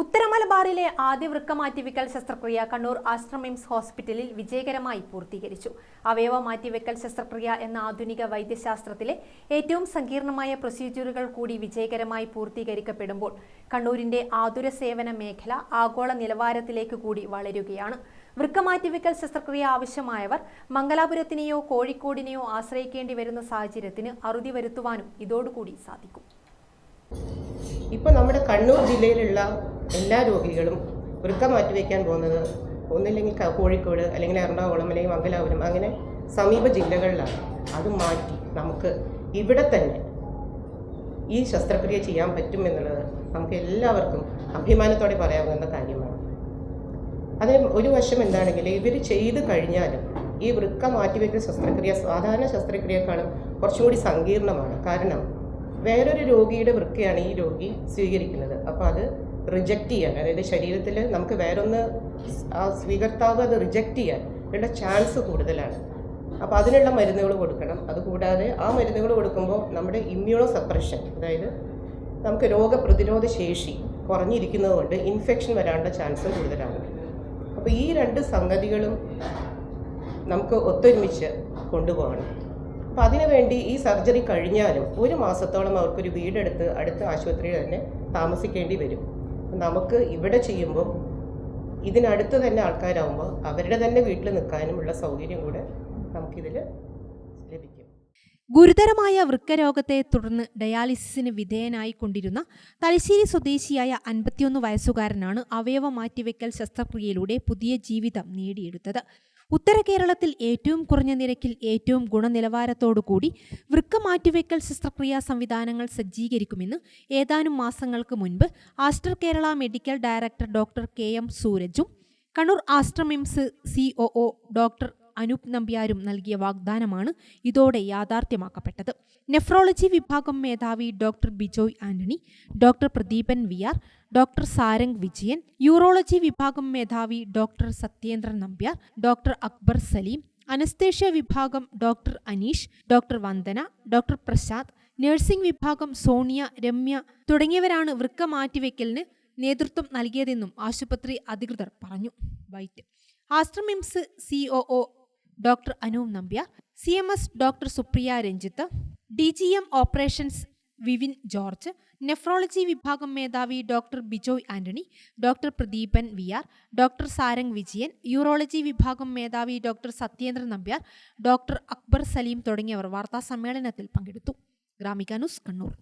ഉത്തരമലബാറിലെ ആദ്യ വൃക്ക മാറ്റിവെക്കൽ ശസ്ത്രക്രിയ കണ്ണൂർ ആശ്രമിംസ് ഹോസ്പിറ്റലിൽ വിജയകരമായി പൂർത്തീകരിച്ചു. അവയവ മാറ്റിവെക്കൽ ശസ്ത്രക്രിയ എന്ന ആധുനിക വൈദ്യശാസ്ത്രത്തിലെ ഏറ്റവും സങ്കീർണമായ പ്രൊസീജിയറുകൾ കൂടി വിജയകരമായി പൂർത്തീകരിക്കപ്പെടുമ്പോൾ കണ്ണൂരിന്റെ ആതുര സേവന മേഖല ആഗോള നിലവാരത്തിലേക്ക് കൂടി വളരുകയാണ്. വൃക്കമാറ്റിവെക്കൽ ശസ്ത്രക്രിയ ആവശ്യമായവർ മംഗലാപുരത്തിനെയോ കോഴിക്കോടിനെയോ ആശ്രയിക്കേണ്ടി വരുന്ന സാഹചര്യത്തിന് അറുതി വരുത്തുവാനും ഇതോടുകൂടി സാധിക്കും. ഇപ്പോൾ നമ്മുടെ കണ്ണൂർ ജില്ലയിലുള്ള എല്ലാ രോഗികളും വൃക്ക മാറ്റിവെക്കാൻ പോകുന്നത് ഒന്നില്ലെങ്കിൽ കോഴിക്കോട് അല്ലെങ്കിൽ എറണാകുളം അല്ലെങ്കിൽ മംഗലാപുരം അങ്ങനെ സമീപ ജില്ലകളിലാണ്. അത് മാറ്റി നമുക്ക് ഇവിടെ തന്നെ ഈ ശസ്ത്രക്രിയ ചെയ്യാൻ പറ്റും എന്നുള്ളത് നമുക്ക് എല്ലാവർക്കും അഭിമാനത്തോടെ പറയാവുന്ന കാര്യമാണ്. അതിന് ഒരു വശം എന്താണെങ്കിൽ ഇവർ ചെയ്ത് കഴിഞ്ഞാലും ഈ വൃക്ക മാറ്റിവെക്കൽ ശസ്ത്രക്രിയ സാധാരണ ശസ്ത്രക്രിയക്കാളും കുറച്ചും കൂടി സങ്കീർണമാണ്. കാരണം വേറൊരു രോഗിയുടെ വൃക്കയാണ് ഈ രോഗി സ്വീകരിക്കുന്നത്. അപ്പോൾ അത് റിജക്റ്റ് ചെയ്യാൻ അതായത് ശരീരത്തിൽ നമുക്ക് വേറൊന്ന് ആ സ്വീകർത്താവ് അത് റിജക്റ്റ് ചെയ്യാൻ ഉള്ള ചാൻസ് കൂടുതലാണ്. അപ്പോൾ അതിനുള്ള മരുന്നുകൾ കൊടുക്കണം. അതുകൂടാതെ ആ മരുന്നുകൾ കൊടുക്കുമ്പോൾ നമ്മുടെ ഇമ്മ്യൂണോ സപ്രഷൻ അതായത് നമുക്ക് രോഗപ്രതിരോധ ശേഷി കുറഞ്ഞിരിക്കുന്നത് കൊണ്ട് ഇൻഫെക്ഷൻ വരാനുള്ള ചാൻസ് കൂടുതലാണ്. അപ്പോൾ ഈ രണ്ട് സംഗതികളും നമുക്ക് ഒത്തൊരുമിച്ച് കൊണ്ടുപോകണം. അപ്പോൾ അതിനുവേണ്ടി ഈ സർജറി കഴിഞ്ഞാലും ഒരു മാസത്തോളം അവർക്കൊരു വീടെടുത്ത് അടുത്ത ആശുപത്രിയിൽ തന്നെ താമസിക്കേണ്ടി വരും. നമുക്ക് ഇവിടെ ചെയ്യുമ്പോൾ ഇതിനടുത്ത് തന്നെ ആൾക്കാരാകുമ്പോൾ അവരുടെ തന്നെ വീട്ടിൽ നിൽക്കാനുമുള്ള സൗകര്യം കൂടെ നമുക്കിതിൽ ലഭിക്കും. ഗുരുതരമായ വൃക്കരോഗത്തെ തുടർന്ന് ഡയാലിസിസിന് വിധേയനായിക്കൊണ്ടിരുന്ന തലശ്ശേരി സ്വദേശിയായ അൻപത്തിയൊന്ന് വയസ്സുകാരനാണ് അവയവ മാറ്റിവെക്കൽ ശസ്ത്രക്രിയയിലൂടെ പുതിയ ജീവിതം നേടിയെടുത്തത്. ഉത്തര കേരളത്തിൽ ഏറ്റവും കുറഞ്ഞ നിരക്കിൽ ഏറ്റവും ഗുണനിലവാരത്തോടുകൂടി വൃക്ക മാറ്റിവെക്കൽ ശസ്ത്രക്രിയാ സംവിധാനങ്ങൾ സജ്ജീകരിക്കുമെന്ന് ഏതാനും മാസങ്ങൾക്ക് മുൻപ് Aster Kerala medical director doctor K M സൂരജും Kannur Aster MIMS COO doctor Anoop നമ്പ്യാരും നൽകിയ വാഗ്ദാനമാണ് ഇതോടെ യാഥാർത്ഥ്യമാക്കപ്പെട്ടത്. നെഫ്രോളജി വിഭാഗം മേധാവി doctor Bijoy Antony doctor Pradeepan V doctor Sarang Vijayan urology വിഭാഗം മേധാവി doctor Sathyendran Nambiar doctor Akbar Saleem anaesthesia വിഭാഗം doctor Aneesh doctor Vandana doctor Prasad nursing വിഭാഗം സോണിയ രമ്യ തുടങ്ങിയവരാണ് വൃക്ക മാറ്റിവെക്കലിന് നേതൃത്വം നൽകിയതെന്നും ആശുപത്രി അധികൃതർ പറഞ്ഞു. White. Aster MIMS C O O doctor Anoop Nambiar C M S doctor Supriya Ranjith D G M operations Vivin George nephrology വിഭാഗം മേധാവി doctor Bijoy Antony doctor Pradeepan V R doctor Sarang Vijayan urology വിഭാഗം മേധാവി doctor Satyendra Nambiar doctor Akbar Saleem തുടങ്ങിയവർ വാർത്താ സമ്മേളനത്തിൽ പങ്കെടുത്തു. Gramika news Kannur.